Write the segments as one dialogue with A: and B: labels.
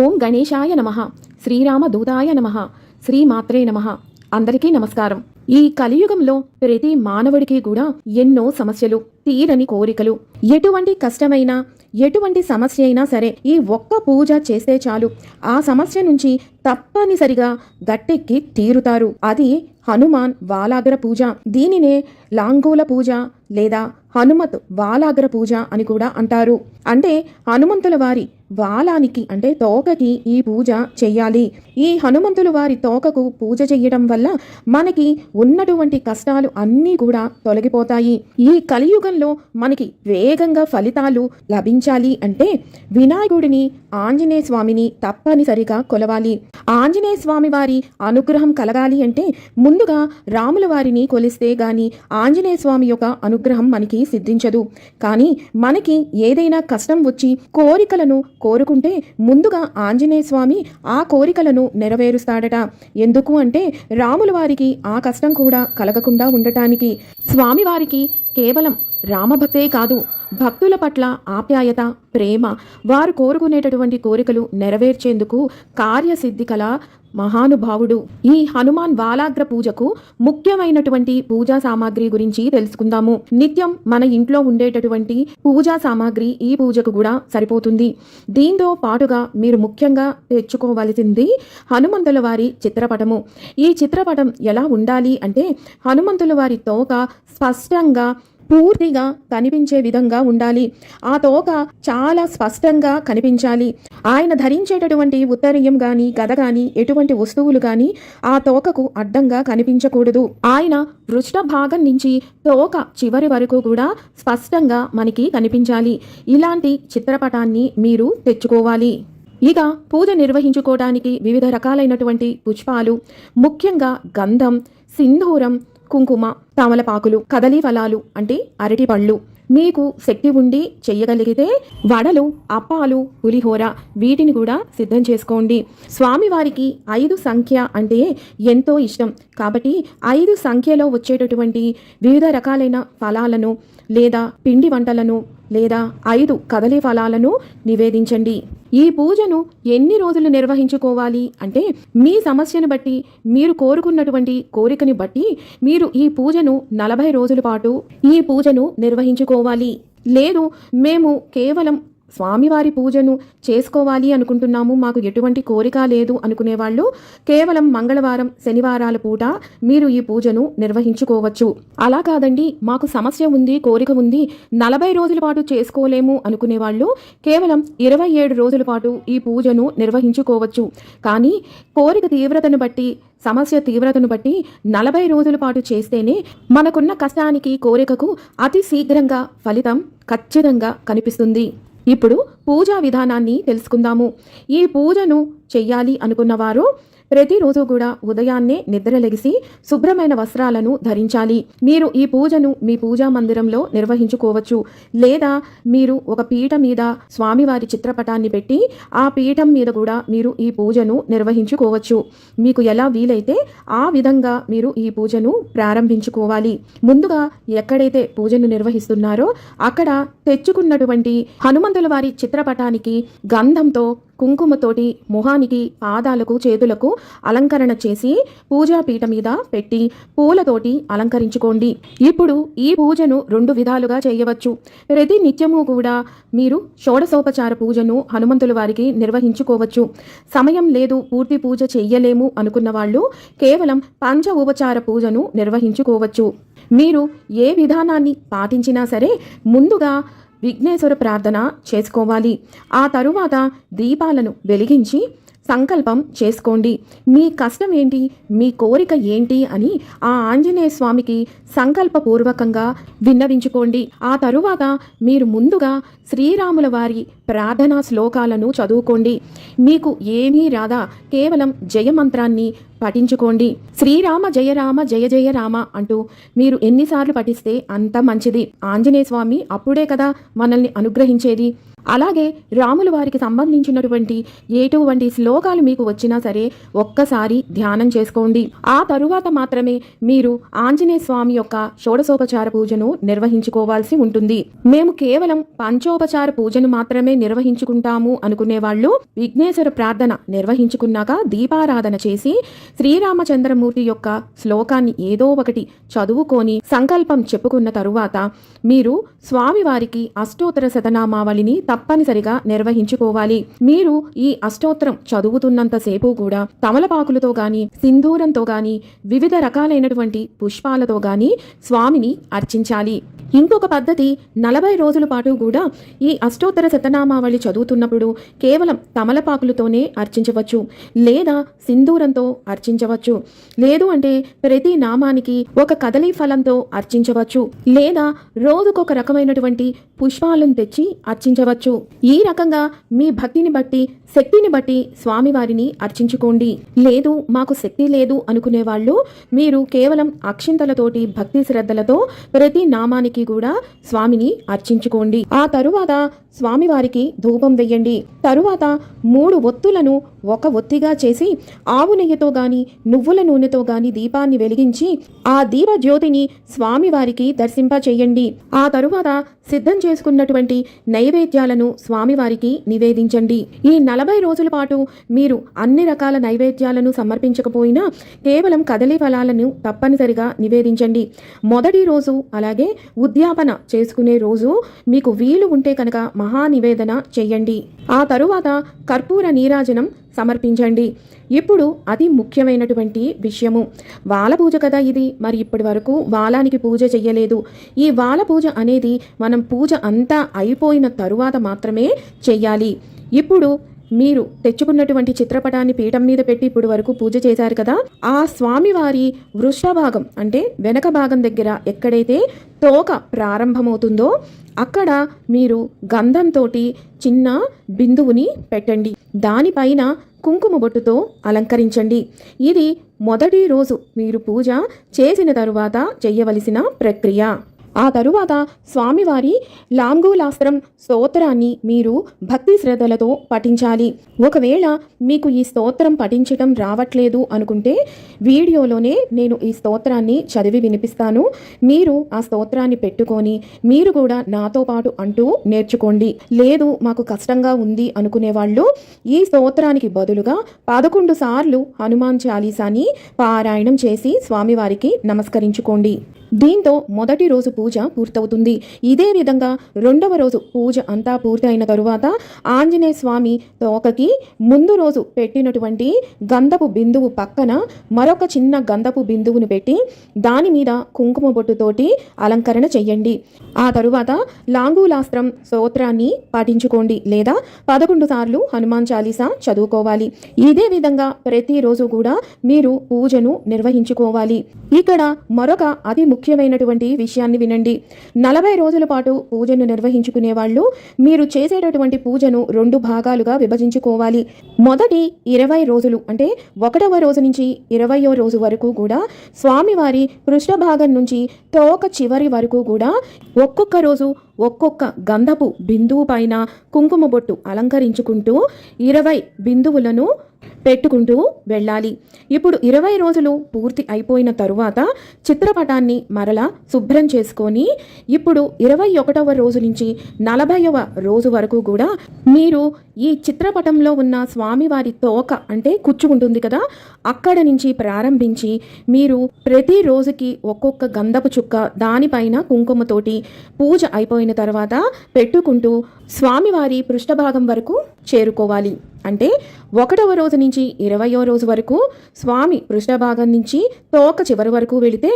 A: ఓం గణేశాయ నమ. శ్రీరామ దూతాయ నమ. శ్రీమాత్రే నమ. అందరికీ నమస్కారం. ఈ కలియుగంలో ప్రతి మానవుడికి కూడా ఎన్నో సమస్యలు తీరని కోరికలు. ఎటువంటి కష్టమైన ఎటువంటి సమస్య అయినా సరే ఈ ఒక్క పూజ చేస్తే చాలు. ఆ సమస్య నుంచి తప్పనిసరిగా గట్టెక్కి తీరుతారు. అది హనుమాన్ వాలాగ్ర పూజ. దీనినే లాంగూల పూజ లేదా హనుమత్ వాలాగ్ర పూజ అని కూడా అంటారు. అంటే హనుమంతుల వారి వాలానికి అంటే తోకకి ఈ పూజ చెయ్యాలి. ఈ హనుమంతుల వారి తోకకు పూజ చెయ్యడం వల్ల మనకి ఉన్నటువంటి కష్టాలు అన్నీ కూడా తొలగిపోతాయి. ఈ కలియుగంలో మనకి వేగంగా ఫలితాలు లభించాలి అంటే వినాయకుడిని ఆంజనేయ స్వామిని తప్పనిసరిగా కొలవాలి. ఆంజనేయ స్వామి వారి అనుగ్రహం కలగాలి అంటే ముందుగా రాముల వారిని కొలిస్తే గాని ఆంజనేయ స్వామి యొక్క అనుగ్రహం మనకి సిద్ధించదు. కానీ మనకి ఏదైనా కష్టం వచ్చి కోరికలను కోరుకుంటే ముందుగా ఆంజనేయ స్వామి ఆ కోరికలను నెరవేరుస్తాడట. ఎందుకు అంటే రాముల వారికి ఆ కష్టం కూడా కలగకుండా ఉండటానికి స్వామివారికి కేవలం రామభక్తే కాదు భక్తుల పట్ల ఆప్యాయత ప్రేమ వారు కోరుకునేటటువంటి కోరికలు నెరవేర్చేందుకు కార్యసిద్ధి కల మహానుభావుడు. ఈ హనుమాన్ వాలాగ్ర పూజకు ముఖ్యమైనటువంటి పూజా సామాగ్రి గురించి తెలుసుకుందాము. నిత్యం మన ఇంట్లో ఉండేటటువంటి పూజా సామాగ్రి ఈ పూజకు కూడా సరిపోతుంది. దీంతో పాటుగా మీరు ముఖ్యంగా తెచ్చుకోవలసింది హనుమంతుల వారి చిత్రపటము. ఈ చిత్రపటం ఎలా ఉండాలి అంటే హనుమంతుల వారి తోక స్పష్టంగా పూర్తిగా కనిపించే విధంగా ఉండాలి. ఆ తోక చాలా స్పష్టంగా కనిపించాలి. ఆయన ధరించేటటువంటి ఉత్తరీయం గాని గద గాని ఎటువంటి వస్తువులు గాని ఆ తోకకు అడ్డంగా కనిపించకూడదు. ఆయన పృష్ఠ భాగం నుంచి తోక చివరి వరకు కూడా స్పష్టంగా మనకి కనిపించాలి. ఇలాంటి చిత్రపటాన్ని మీరు తెచ్చుకోవాలి. ఇక పూజ నిర్వహించుకోవడానికి వివిధ రకాలైనటువంటి పుష్పాలు ముఖ్యంగా గంధం సింధూరం కుంకుమ తమలపాకులు కదలీ ఫలాలు అంటే అరటి పళ్ళు మీకు శక్తి ఉండి చెయ్యగలిగితే వడలు అప్పాలు పులిహోర వీటిని కూడా సిద్ధం చేసుకోండి. స్వామివారికి ఐదు సంఖ్య అంటే ఎంతో ఇష్టం. కాబట్టి ఐదు సంఖ్యలో వచ్చేటటువంటి వివిధ రకాలైన ఫలాలను లేదా పిండి వంటలను లేదా ఐదు కదలి ఫలాలను నివేదించండి. ఈ పూజను ఎన్ని రోజులు నిర్వహించుకోవాలి? అంటే మీ సమస్యను బట్టి మీరు కోరుకున్నటువంటి కోరికని బట్టి మీరు ఈ పూజను నలభై రోజుల పాటు ఈ పూజను నిర్వహించుకోవాలి. లేదు మేము కేవలం స్వామివారి పూజను చేసుకోవాలి అనుకుంటున్నాము మాకు ఎటువంటి కోరిక లేదు అనుకునేవాళ్ళు కేవలం మంగళవారం శనివారాల పూట మీరు ఈ పూజను నిర్వహించుకోవచ్చు. అలా కాదండి మాకు సమస్య ఉంది కోరిక ఉంది నలభై రోజుల పాటు చేసుకోలేము అనుకునేవాళ్ళు కేవలం ఇరవై ఏడు రోజుల పాటు ఈ పూజను నిర్వహించుకోవచ్చు. కానీ కోరిక తీవ్రతను బట్టి సమస్య తీవ్రతను బట్టి నలభై రోజుల పాటు చేస్తేనే మనకున్న కష్టానికి కోరికకు అతి శీఘ్రంగా ఫలితం ఖచ్చితంగా కనిపిస్తుంది. ఇప్పుడు పూజా విధానాన్ని తెలుసుకుందాము. ఈ పూజను చెయ్యాలి అనుకున్నవారు ప్రతిరోజు కూడా ఉదయాన్నే నిద్రలెగిసి శుభ్రమైన వస్త్రాలను ధరించాలి. మీరు ఈ పూజను మీ పూజా మందిరంలో నిర్వహించుకోవచ్చు. లేదా మీరు ఒక పీఠ మీద స్వామివారి చిత్రపటాన్ని పెట్టి ఆ పీఠం మీద కూడా మీరు ఈ పూజను నిర్వహించుకోవచ్చు. మీకు ఎలా వీలైతే ఆ విధంగా మీరు ఈ పూజను ప్రారంభించుకోవాలి. ముందుగా ఎక్కడైతే పూజను నిర్వహిస్తున్నారో అక్కడ తెచ్చుకున్నటువంటి హనుమంతుల వారి చిత్రపటానికి గంధంతో కుంకుమతోటి మొహానికి పాదాలకు చేతులకు అలంకరణ చేసి పూజాపీఠ మీద పెట్టి పూలతోటి అలంకరించుకోండి. ఇప్పుడు ఈ పూజను రెండు విధాలుగా చేయవచ్చు. ప్రతి నిత్యము కూడా మీరు షోడశోపచార పూజను హనుమంతుల వారికి నిర్వహించుకోవచ్చు. సమయం లేదు పూర్తి పూజ చెయ్యలేము అనుకున్న వాళ్ళు కేవలం పంచ ఉపచార పూజను నిర్వహించుకోవచ్చు. మీరు ఏ విధానాన్ని పాటించినా సరే ముందుగా విఘ్నేశ్వర ప్రార్థన చేసుకోవాలి. ఆ తరువాత దీపాలను వెలిగించి సంకల్పం చేసుకోండి. మీ కష్టం ఏంటి? మీ కోరిక ఏంటి? అని ఆ ఆంజనేయ స్వామికి సంకల్పపూర్వకంగా విన్నవించుకోండి. ఆ తరువాత మీరు ముందుగా శ్రీరాముల వారి ప్రార్థనా శ్లోకాలను చదువుకోండి. మీకు ఏమీ రాదా? కేవలం జయమంత్రాన్ని పఠించుకోండి. శ్రీరామ జయ రామ జయ జయ రామ అంటూ మీరు ఎన్నిసార్లు పఠిస్తే అంత మంచిది. ఆంజనేయ స్వామి అప్పుడే కదా మనల్ని అనుగ్రహించేది. అలాగే రాముల వారికి సంబంధించినటువంటి ఎటువంటి శ్లోకాలు మీకు వచ్చినా సరే ఒక్కసారి ధ్యానం చేసుకోండి. ఆ తరువాత మాత్రమే మీరు ఆంజనేయ స్వామి యొక్క షోడశోపచార పూజను నిర్వహించుకోవాల్సి ఉంటుంది. మేము కేవలం పంచోపచార పూజను మాత్రమే నిర్వహించుకుంటాము అనుకునే వాళ్ళు విఘ్నేశ్వర ప్రార్థన నిర్వహించుకున్నాక దీపారాధన చేసి శ్రీరామచంద్రమూర్తి యొక్క శ్లోకాన్ని ఏదో ఒకటి చదువుకొని సంకల్పం చెప్పుకున్న తరువాత మీరు స్వామివారికి అష్టోత్తర శతనామావళిని తప్పనిసరిగా నిర్వహించుకోవాలి. మీరు ఈ అష్టోత్తరం చదువుతున్నంతసేపు కూడా తమలపాకులతో గాని సింధూరంతో గాని వివిధ రకాలైనటువంటి పుష్పాలతో గాని స్వామిని అర్చించాలి. ఇంకొక పద్ధతి నలభై రోజుల పాటు కూడా ఈ అష్టోత్తర శతనామావళి చదువుతున్నప్పుడు కేవలం తమలపాకులతోనే అర్చించవచ్చు. లేదా సింధూరంతో అర్చించవచ్చు. లేదు అంటే ప్రతి నామానికి ఒక కదలీ ఫలంతో అర్చించవచ్చు. లేదా రోజుకొక రకమైనటువంటి పుష్పాలను తెచ్చి అర్చించవచ్చు. ఈ రకంగా మీ భక్తిని బట్టి శక్తిని బట్టి స్వామివారిని అర్చించుకోండి. లేదు మాకు శక్తి లేదు అనుకునే వాళ్ళు మీరు కేవలం అక్షింతలతోటి భక్తి శ్రద్ధలతో ప్రతి నామానికి కూడా స్వామిని అర్చించుకోండి. ఆ తరువాత స్వామివారికి ధూపం వెయ్యండి తరువాత మూడు ఒత్తులను ఒక ఒత్తిగా చేసి ఆవు నెయ్యితో గాని నువ్వుల నూనెతో గాని దీపాన్ని వెలిగించి ఆ దీప జ్యోతిని స్వామివారికి దర్శింప చేయండి ఆ తరువాత సిద్ధం చేసుకున్నటువంటి నైవేద్యాలను స్వామివారికి నివేదించండి. ఈ నలభై రోజుల పాటు మీరు అన్ని రకాల నైవేద్యాలను సమర్పించకపోయినా కేవలం కదలి ఫలాలను తప్పనిసరిగా నివేదించండి. మొదటి రోజు అలాగే ఉద్యాపన చేసుకునే రోజు మీకు వీలు ఉంటే కనుక మహానివేదన చేయండి. ఆ తరువాత కర్పూర నీరాజనం సమర్పించండి. ఇప్పుడు అతి ముఖ్యమైనటువంటి విషయము. వాల పూజ కదా ఇది. మరి ఇప్పటి వరకు వాలానికి పూజ చెయ్యలేదు. ఈ వాల పూజ అనేది మనం పూజ అంతా అయిపోయిన తరువాత మాత్రమే చెయ్యాలి. ఇప్పుడు మీరు తెచ్చుకున్నటువంటి చిత్రపటాన్ని పీఠం మీద పెట్టి ఇప్పుడు వరకు పూజ చేశారు కదా ఆ స్వామివారి వృషభాగం అంటే వెనక భాగం దగ్గర ఎక్కడైతే తోక ప్రారంభమవుతుందో అక్కడ మీరు గంధంతో చిన్న బిందువుని పెట్టండి. దానిపైన కుంకుమ బొట్టుతో అలంకరించండి. ఇది మొదటి రోజు మీరు పూజ చేసిన తరువాత చేయవలసిన ప్రక్రియ. ఆ తరువాత స్వామివారి లాంగూలాస్త్రం స్తోత్రాన్ని మీరు భక్తి శ్రద్ధలతో పఠించాలి. ఒకవేళ మీకు ఈ స్తోత్రం పఠించటం రావట్లేదు అనుకుంటే వీడియోలోనే నేను ఈ స్తోత్రాన్ని చదివి వినిపిస్తాను. మీరు ఆ స్తోత్రాన్ని పెట్టుకొని మీరు కూడా నాతో పాటు అంటూ నేర్చుకోండి. లేదు మాకు కష్టంగా ఉంది అనుకునే వాళ్ళు ఈ స్తోత్రానికి బదులుగా పదకొండు సార్లు హనుమాన్ చాలీసాని పారాయణం చేసి స్వామివారికి నమస్కరించుకోండి. దీంతో మొదటి రోజు పూజ పూర్తవుతుంది. ఇదే విధంగా రెండవ రోజు పూజ అంతా పూర్తయిన తరువాత ఆంజనేయ స్వామి తోకకి ముందు రోజు పెట్టినటువంటి గంధపు బిందువు పక్కన మరొక చిన్న గంధపు బిందువును పెట్టి దాని మీద కుంకుమ బొట్టుతోటి అలంకరణ చెయ్యండి. ఆ తరువాత లాంగూలాస్త్రం స్తోత్రాన్ని పాటించుకోండి లేదా పదకొండు సార్లు హనుమాన్ చాలీసా చదువుకోవాలి. ఇదే విధంగా ప్రతిరోజు కూడా మీరు పూజను నిర్వహించుకోవాలి. ఇక్కడ మరొక అతి ముఖ్య ముఖ్యమైనటువంటి విషయాన్ని వినండి. నలభై రోజుల పాటు పూజను నిర్వహించుకునే వాళ్ళు మీరు చేసేటటువంటి పూజను రెండు భాగాలుగా విభజించుకోవాలి. మొదటి ఇరవై రోజులు అంటే ఒకటవ రోజు నుంచి ఇరవయో రోజు వరకు కూడా స్వామివారి పృష్ఠభాగం నుంచి తోక చివరి వరకు కూడా ఒక్కొక్క రోజు ఒక్కొక్క గంధపు బిందువు పైన కుంకుమ బొట్టు అలంకరించుకుంటూ ఇరవై బిందువులను పెట్టుకుంటూ వెళ్ళాలి. ఇప్పుడు ఇరవై రోజులు పూర్తి అయిపోయిన తరువాత చిత్రపటాన్ని మరలా శుభ్రం చేసుకొని ఇప్పుడు ఇరవై ఒకటవ రోజు నుంచి నలభైవ రోజు వరకు కూడా మీరు ఈ చిత్రపటంలో ఉన్న స్వామివారి తోక అంటే కూర్చుకుంటుంది కదా అక్కడ నుంచి ప్రారంభించి మీరు ప్రతి రోజుకి ఒక్కొక్క గంధపు చుక్క దానిపైన కుంకుమతోటి పూజ అయిపోయిన తర్వాత పెట్టుకుంటూ స్వామివారి పృష్ఠభాగం వరకు చేరుకోవాలి. అంటే ఒకటవ రోజు నుంచి ఇరవయో రోజు వరకు స్వామి పృష్ఠభాగం నుంచి తోక చివరి వరకు వెళితే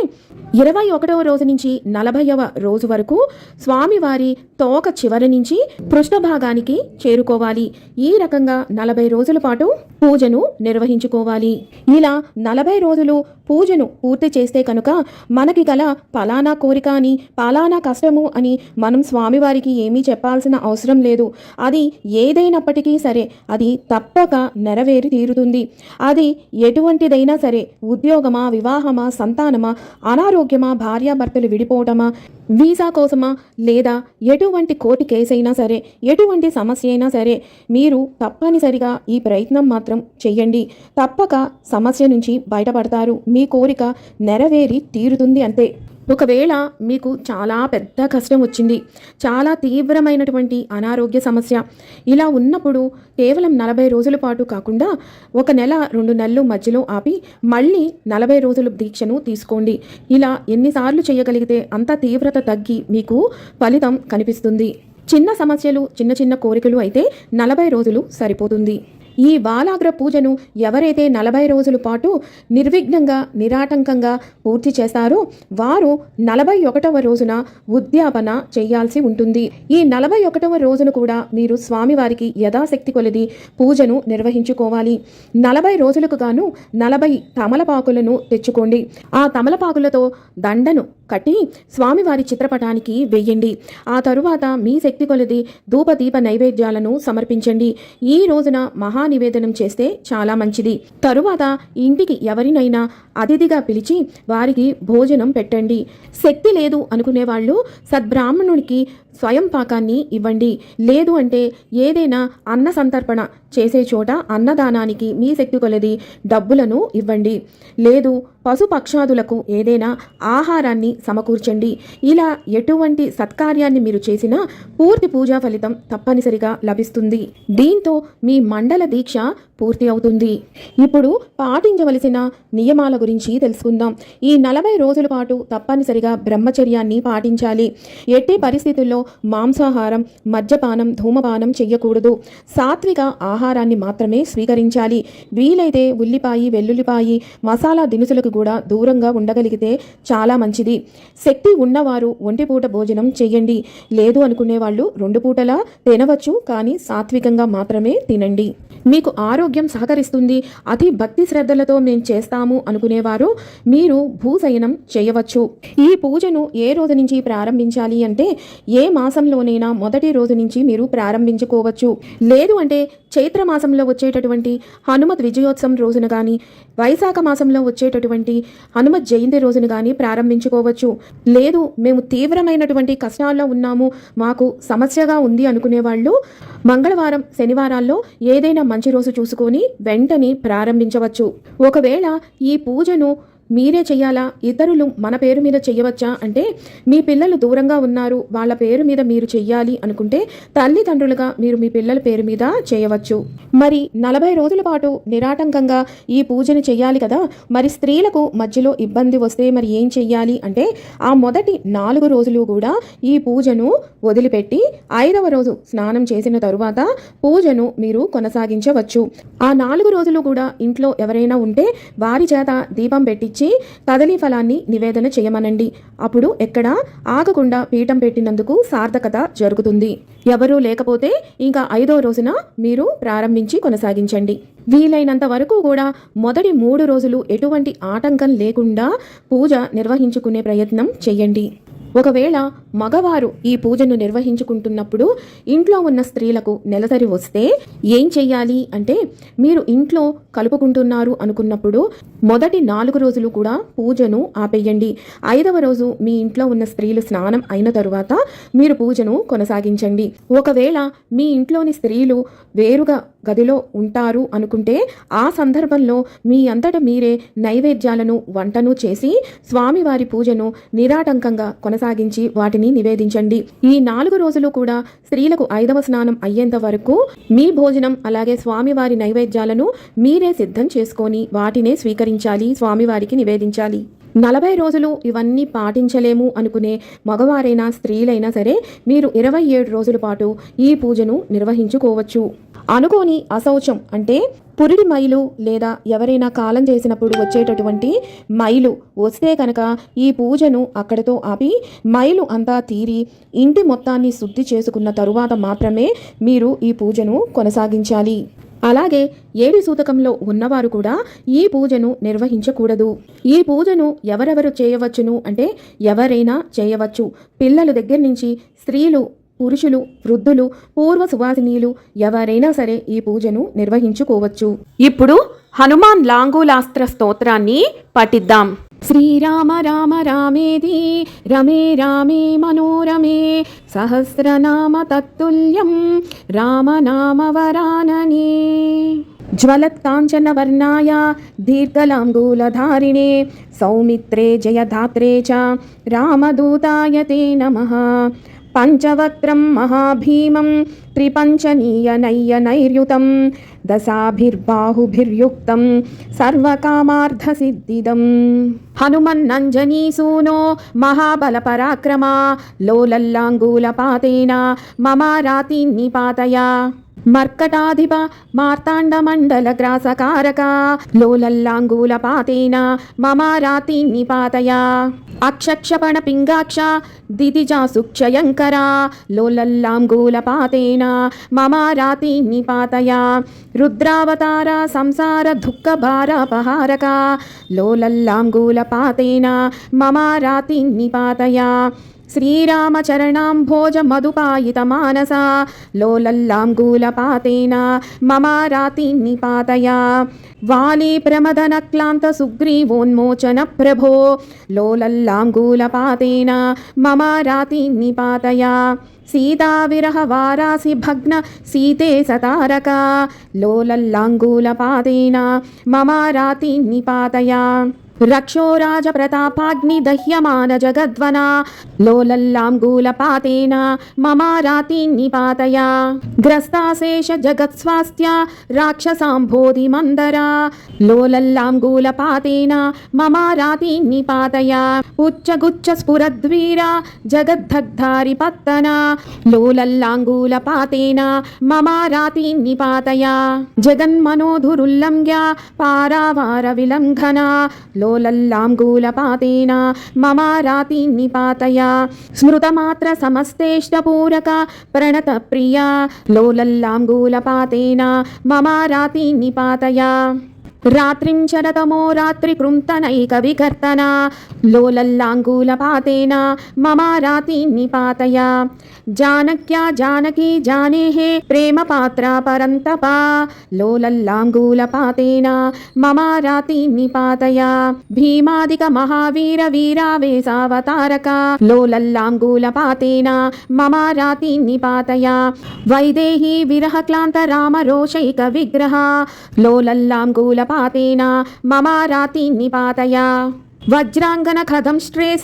A: ఇరవై ఒకటవ రోజు నుంచి నలభైవ రోజు వరకు స్వామివారి తోక చివరి నుంచి పృష్ఠభాగానికి చేరుకోవాలి. ఈ రకంగా నలభై రోజుల పాటు పూజను నిర్వహించుకోవాలి. ఇలా నలభై రోజులు పూజను పూర్తి చేస్తే కనుక మనకి గల పలానా కోరిక అని పలానా కష్టము అని మనం స్వామివారికి ఏమీ చెప్పాల్సిన అవసరం లేదు. అది ఏదైనప్పటికీ సరే అది తప్పక నెరవేరు తీరుతుంది అది ఎటువంటిదైనా సరే ఉద్యోగమా వివాహమా సంతానమా అనారోగ్యమా భార్యాభర్తలు విడిపోవటమా వీసా కోసమా లేదా ఎటువంటి కోర్టు కేసు అయినా సరే ఎటువంటి సమస్య అయినా సరే మీరు తప్పనిసరిగా ఈ ప్రయత్నం మాత్రం చెయ్యండి. తప్పక సమస్య నుంచి బయటపడతారు. మీ కోరిక నెరవేరి తీరుతుంది అంతే. ఒకవేళ మీకు చాలా పెద్ద కష్టం వచ్చింది చాలా తీవ్రమైనటువంటి అనారోగ్య సమస్య ఇలా ఉన్నప్పుడు కేవలం నలభై రోజుల పాటు కాకుండా ఒక నెల రెండు నెలలు మధ్యలో ఆపి మళ్ళీ నలభై రోజుల దీక్షను తీసుకోండి. ఇలా ఎన్నిసార్లు చేయగలిగితే అంత తీవ్రత తగ్గి మీకు ఫలితం కనిపిస్తుంది. చిన్న సమస్యలు చిన్న చిన్న కోరికలు అయితే నలభై రోజులు సరిపోతుంది. ఈ బాలాగ్ర పూజను ఎవరైతే నలభై రోజుల పాటు నిర్విఘ్నంగా నిరాటంకంగా పూర్తి చేస్తారో వారు నలభై ఒకటవ రోజున ఉద్యాపన చేయాల్సి ఉంటుంది. ఈ నలభై ఒకటవ రోజున కూడా మీరు స్వామివారికి యథాశక్తి కొలది పూజను నిర్వహించుకోవాలి. నలభై రోజులకు గాను నలభై తమలపాకులను తెచ్చుకోండి. ఆ తమలపాకులతో దండను కట్టి స్వామివారి చిత్రపటానికి వెయ్యండి ఆ తరువాత మీ శక్తి కొలది ధూపదీప నైవేద్యాలను సమర్పించండి. ఈ రోజున మహా నివేదనం చేస్తే చాలా మంచిది. తరువాత ఇంటికి ఎవరినైనా అతిథిగా పిలిచి వారికి భోజనం పెట్టండి. శక్తి లేదు అనుకునే వాళ్ళు సద్బ్రాహ్మణుడికి స్వయం పాకాన్ని ఇవ్వండి. లేదు అంటే ఏదైనా అన్న సంతర్పణ చేసే చోట అన్నదానానికి మీ శక్తి కొలది డబ్బులను ఇవ్వండి. లేదు పశుపక్షాదులకు ఏదైనా ఆహారాన్ని సమకూర్చండి. ఇలా ఎటువంటి సత్కార్యాన్ని మీరు చేసినా పూర్తి పూజా ఫలితం తప్పనిసరిగా లభిస్తుంది. దీంతో మీ మండల దీక్ష పూర్తి అవుతుంది. ఇప్పుడు పాటించవలసిన నియమాల గురించి తెలుసుకుందాం. ఈ నలభై రోజుల పాటు తప్పనిసరిగా బ్రహ్మచర్యాన్ని పాటించాలి. ఎట్టి పరిస్థితుల్లో మాంసాహారం మద్యపానం ధూమపానం చెయ్యకూడదు. సాత్విక ఆహారాన్ని మాత్రమే స్వీకరించాలి. వీలైతే ఉల్లిపాయి వెల్లుల్లిపాయి మసాలా దినుసులకు కూడా దూరంగా ఉండగలిగితే చాలా మంచిది. శక్తి ఉన్నవారు ఒంటిపూట భోజనం చేయండి లేదు అనుకునే వాళ్ళు రెండు పూటలా తినవచ్చు కానీ సాత్వికంగా మాత్రమే తినండి. మీకు ఆరోగ్యం సహకరిస్తుంది. అతి భక్తి శ్రద్ధలతో మేము చేస్తాము అనుకునేవారు మీరు భూశయనం చేయవచ్చు. ఈ పూజను ఏ రోజు నుంచి ప్రారంభించాలి అంటే ఏ మాసంలోనైనా మొదటి రోజు నుంచి మీరు ప్రారంభించుకోవచ్చు. లేదు అంటే చైత్ర మాసంలో వచ్చేటటువంటి హనుమత్ విజయోత్సవం రోజున కానీ వైశాఖ మాసంలో వచ్చేటటువంటి హనుమత్ జయంతి రోజున కానీ ప్రారంభించుకోవచ్చు. లేదు మేము తీవ్రమైనటువంటి కష్టాల్లో ఉన్నాము మాకు సమస్యగా ఉంది అనుకునే వాళ్ళు మంగళవారం శనివారాల్లో ఏదైనా మంచి రోజు చూసుకొని వెంటనే ప్రారంభించవచ్చు. ఒకవేళ ఈ పూజను మీరే చెయ్యాలా? ఇతరులు మన పేరు మీద చెయ్యవచ్చా? అంటే మీ పిల్లలు దూరంగా ఉన్నారు వాళ్ళ పేరు మీద మీరు చెయ్యాలి అనుకుంటే తల్లిదండ్రులుగా మీరు మీ పిల్లల పేరు మీద చేయవచ్చు. మరి నలభై రోజుల పాటు నిరాటంకంగా ఈ పూజను చెయ్యాలి కదా? మరి స్త్రీలకు మధ్యలో ఇబ్బంది వస్తే మరి ఏం చెయ్యాలి? అంటే ఆ మొదటి నాలుగు రోజులు కూడా ఈ పూజను వదిలిపెట్టి ఐదవ రోజు స్నానం చేసిన తరువాత పూజను మీరు కొనసాగించవచ్చు. ఆ నాలుగు రోజులు కూడా ఇంట్లో ఎవరైనా ఉంటే వారి చేత దీపం పెట్టించి కదలీ ఫలాన్ని నివేదన చేయమనండి. అప్పుడు ఎక్కడ ఆగకుండా పీఠం పెట్టినందుకు సార్థకత జరుగుతుంది. ఎవరూ లేకపోతే ఇంకా ఐదో రోజున మీరు ప్రారంభించి కొనసాగించండి. వీలైనంత వరకు కూడా మొదటి మూడు రోజులు ఎటువంటి ఆటంకం లేకుండా పూజ నిర్వహించుకునే ప్రయత్నం చేయండి. ఒకవేళ మగవారు ఈ పూజను నిర్వహించుకుంటున్నప్పుడు ఇంట్లో ఉన్న స్త్రీలకు నెలసరి వస్తే ఏం చెయ్యాలి అంటే మీరు ఇంట్లో కలుపుకుంటున్నారు అనుకున్నప్పుడు మొదటి నాలుగు రోజులు కూడా పూజను ఆపేయండి. ఐదవ రోజు మీ ఇంట్లో ఉన్న స్త్రీలు స్నానం అయిన తరువాత మీరు పూజను కొనసాగించండి. ఒకవేళ మీ ఇంట్లోని స్త్రీలు వేరుగా గదిలో ఉంటారు అనుకుంటే ఆ సందర్భంలో మీ అంతట మీరే నైవేద్యాలను వంటను చేసి స్వామివారి పూజను నిరాటంకంగా కొనసాగించి వాటిని నివేదించండి. ఈ నాలుగు రోజులు కూడా స్త్రీలకు ఐదవ స్నానం అయ్యేంత వరకు మీ భోజనం అలాగే స్వామివారి నైవేద్యాలను మీరే సిద్ధం చేసుకొని వాటినే స్వీకరించాలి స్వామివారికి నివేదించాలి. నలభై రోజులు ఇవన్నీ పాటించలేము అనుకునే మగవారైనా స్త్రీలైనా సరే మీరు ఇరవై ఏడు రోజుల పాటు ఈ పూజను నిర్వహించుకోవచ్చు. అనుకోని అశౌచం అంటే పురిడి మైలు లేదా ఎవరైనా కాలం చేసినప్పుడు వచ్చేటటువంటి మైలు వస్తే కనుక ఈ పూజను అక్కడితో ఆపి మైలు అంతా తీరి ఇంటి మొత్తాన్ని శుద్ధి చేసుకున్న తరువాత మాత్రమే మీరు ఈ పూజను కొనసాగించాలి. అలాగే ఏడి సూతకంలో ఉన్నవారు కూడా ఈ పూజను నిర్వహించకూడదు. ఈ పూజను ఎవరెవరు చేయవచ్చును అంటే ఎవరైనా చేయవచ్చు. పిల్లల దగ్గర నుంచి స్త్రీలు పురుషులు వృద్ధులు పూర్వ సువాసినీలు ఎవరైనా సరే ఈ పూజను నిర్వహించుకోవచ్చు. ఇప్పుడు హనుమాన్ లాంగూలాస్త్ర స్తోత్రాన్ని పఠిద్దాం. श्रीराम राम रामेति रमे रामे मनोरमे, सहस्रनाम तत्तुल्यं रामनामवरानने ज्वलत्काञ्चनवर्णाय दीर्घलाङ्गूलधारिणे, सौमित्रे जयधात्रे च रामदूताय ते नमः। पञ्चवक्त्रं महाभीमं त्रिपञ्चनीयनय्यनैर्युतं दशाभिर्बाहुभिर्युक्तं सर्वकामार्थसिद्धिदम् हनुमन्नञ्जनीसूनो महाबलपराक्रमा लोलल्लाङ्गूलपातेन ममारातिन्निपातया మర్కటాధిప మార్తాండమండలగ్రాసకారక లోలల్లాంగూలపాతేన మమారాతి నిపాతయ అక్షక్షపణ పింగాక్ష దిదిజా సుక్షయంకర లోలల్లాంగూలపాతేన మమారాతి నిపాతయా రుద్రావతార సంసార దుఃఖ భారపహారక లోలల్లాంగూలపాతేన మమారాతి నిపాతయా శ్రీరామచరణాంభోజ మధుపాయిత మానస లోలల్లాంగూలపాతేన మమారాతి నిపాతయా వాలీ ప్రమదనక్లాంత సుగ్రీవోన్మోచన ప్రభో లోలల్లాంగూలపాతేన మమారాతి నిపాతయా సీతావిరహ వారాసి భగ్న సీతే సతారక. లోలల్లాంగూలపాతేన? మమారాతి నిపాతయా రక్షో రాజప్రతాపాగ్ని దహ్యమాన జగద్వనా? లోలల్లాంగూలపాతేన? మమారాతి నిపాతయా గ్రస్తాశేష జగత్స్వాస్థ్య? రాక్షసాంబోధి మందరా? లోలల్లాంగూలపాతేన? మమారాతి నిపాతయా ఉచ్చగుచ్చ స్ఫురద్వీర జగద్ధగ్ధారి పత్తన లోలల్లాంగూలపాతేన మమారాతీన్ని నిపాతయా జగన్మనోధురుల్లంఘ్య పారావార విలంఘన లోలల్లాంగూల పాతేన మమారాతీన్ని నిపాతయా స్మృతమాత్ర సమస్తేష్టపూరక ప్రణత ప్రియా లోలల్లాంగూల పాతేన మమారాతీన్ని రాత్రిం చరతమో రాత్రి కృంతనైక వికర్తన లోలల్లాంగూలపాతేన మమారాతీన్ని పాతయ జానక్యా జానకీ జానేహే ప్రేమ పాత్ర పరంతప లోలల్లాంగూలపాతేన మమారాతీన్ని పాతయ భీమాదిక మహావీర వీరావేశావతారక లోలల్లాంగూలపాతేన మమారాతి నిపాతయా వైదేహీ రామ రోషైక విగ్రహ లోలల్లాంగూల పాతేన? మమారాతి నిపాతయ వజ్రాంగన కథం శ్రేస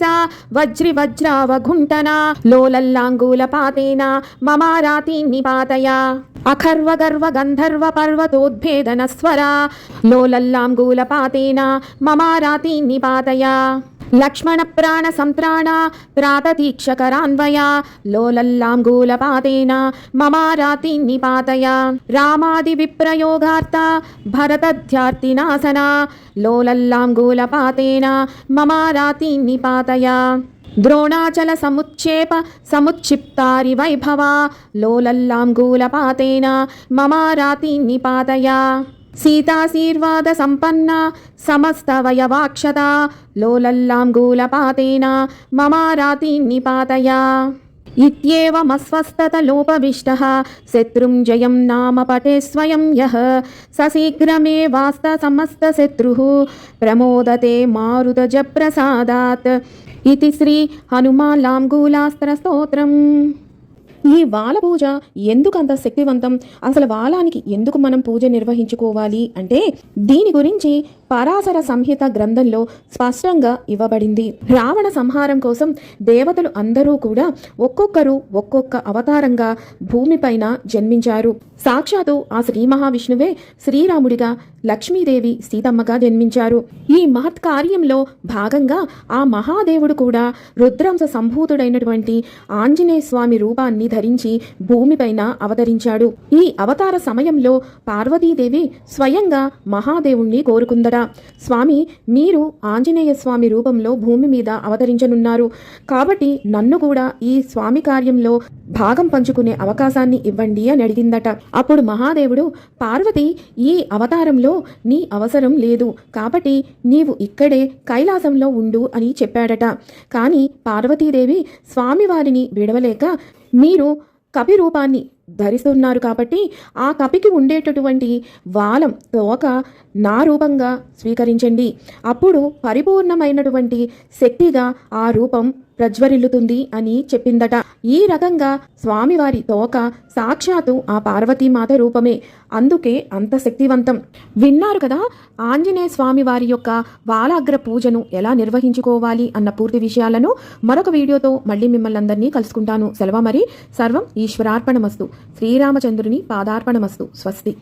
A: వజ్రి వజ్రావఘుంటన లోలల్లాంగూల పాతేన? మమారాతి నిపాతయ అఖర్వ గర్వ గంధర్వ పర్వతోద్భేదన స్వర? లోలల్లాంగూలపాతేన మమారాతి నిపాతయ లక్ష్మణ ప్రాణ సంత్రాణ ప్రాతీక్షకరాన్వయ లోలల్లాంగూలపాతేన మమారాతి నిపాతయ రామాది విప్రయోగార్త భరతధ్యార్తినాసన లోలల్లాంగూలపాతేన మమారాతి నిపాతయ ద్రోణాచల సముచ్చేప సముక్షిప్తారి వైభవ లోలల్లాంగూలపాతేన మమారాతి నిపాతయ సీతాశీర్వాద సంపన్న సమస్తవయవాక్షత లోలల్లాంగూలపాతేన మమారాతి నిపాతయా ఇత్యేవమస్వస్థత లోపవిష్టः శత్రుం జయం నామ పటే స్వయం యః సశీఘ్రమే వాస్త సమస్త సమస్తశత్రుः ప్రమోదతే మారుతజప్రసాదాత్. ఇది శ్రీ హనుమాలాంగూలాస్త్రస్తోత్రం ఈ వాల పూజ ఎందుకు అంత శక్తివంతం? అసలు వాలానికి ఎందుకు మనం పూజ నిర్వహించుకోవాలి? అంటే దీని గురించి పరాశర సంహిత గ్రంథంలో స్పష్టంగా ఇవ్వబడింది. రావణ సంహారం కోసం దేవతలు అందరూ కూడా ఒక్కొక్కరు ఒక్కొక్క అవతారంగా భూమిపైన జన్మించారు. సాక్షాత్తు ఆ శ్రీ మహావిష్ణువే శ్రీరాముడిగా లక్ష్మీదేవి సీతమ్మగా జన్మించారు. ఈ మహత్ కార్యంలో భాగంగా ఆ మహాదేవుడు కూడా రుద్రాంశ సంభూతుడైనటువంటి ఆంజనేయ స్వామి రూపాన్ని ధరించి భూమిపైన అవతరించాడు. ఈ అవతార సమయంలో పార్వతీదేవి స్వయంగా మహాదేవుణ్ణి కోరుకుందట. స్వామి మీరు ఆంజనేయ స్వామి రూపంలో భూమి మీద అవతరించనున్నారు. కాబట్టి నన్ను కూడా ఈ స్వామి కార్యంలో భాగం పంచుకునే అవకాశాన్ని ఇవ్వండి అని అడిగిందట. అప్పుడు మహాదేవుడు పార్వతి ఈ అవతారంలో నీ అవసరం లేదు. కాబట్టి నీవు ఇక్కడే కైలాసంలో ఉండు అని చెప్పాడట. కానీ పార్వతీదేవి స్వామివారిని విడవలేక మీరు కపి రూపాన్ని ధరిస్తున్నారు కాబట్టి ఆ కపికి ఉండేటటువంటి వాలం తోక నా రూపంగా స్వీకరించండి. అప్పుడు పరిపూర్ణమైనటువంటి శక్తిగా ఆ రూపం ప్రజ్వరిల్లుతుంది అని చెప్పిందట. ఈ రకంగా స్వామివారి తోక సాక్షాత్తు ఆ పార్వతీమాత రూపమే. అందుకే అంత శక్తివంతం. విన్నారు కదా ఆంజనేయ స్వామి వారి యొక్క వాలాగ్ర పూజను ఎలా నిర్వహించుకోవాలి అన్న పూర్తి విషయాలను మరొక వీడియోతో మళ్ళీ మిమ్మల్ని అందరినీ కలుసుకుంటాను. సెలవు మరి. సర్వం ఈశ్వరార్పణమస్తు. శ్రీరామచంద్రుని పాదార్పణమస్తు. స్వస్తి.